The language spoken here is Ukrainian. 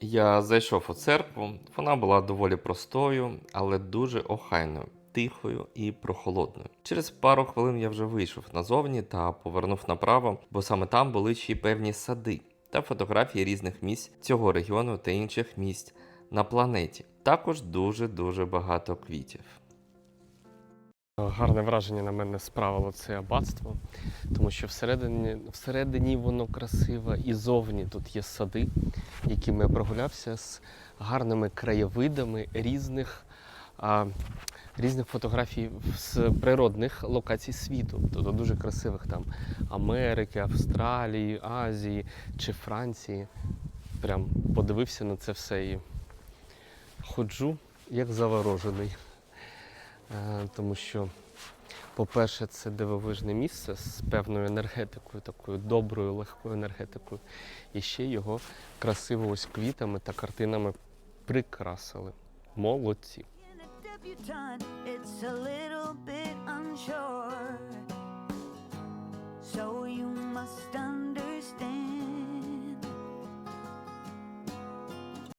Я зайшов у церкву. Вона була доволі простою, але дуже охайною, тихою і прохолодною. Через пару хвилин я вже вийшов назовні та повернув направо, бо саме там були ще й певні сади та фотографії різних місць цього регіону та інших місць на планеті. Також дуже дуже багато квітів. Гарне враження на мене справило це аббатство, тому що всередині, всередині воно красиве і зовні тут є сади, якими я прогулявся з гарними краєвидами різних, а, різних фотографій з природних локацій світу, тобто дуже красивих там Америки, Австралії, Азії чи Франції. Прям подивився на це все і ходжу як заворожений. Е, тому що, по-перше, це дивовижне місце з певною енергетикою, такою доброю, легкою енергетикою. І ще його красиво ось квітами та картинами прикрасили. Молодці. So you must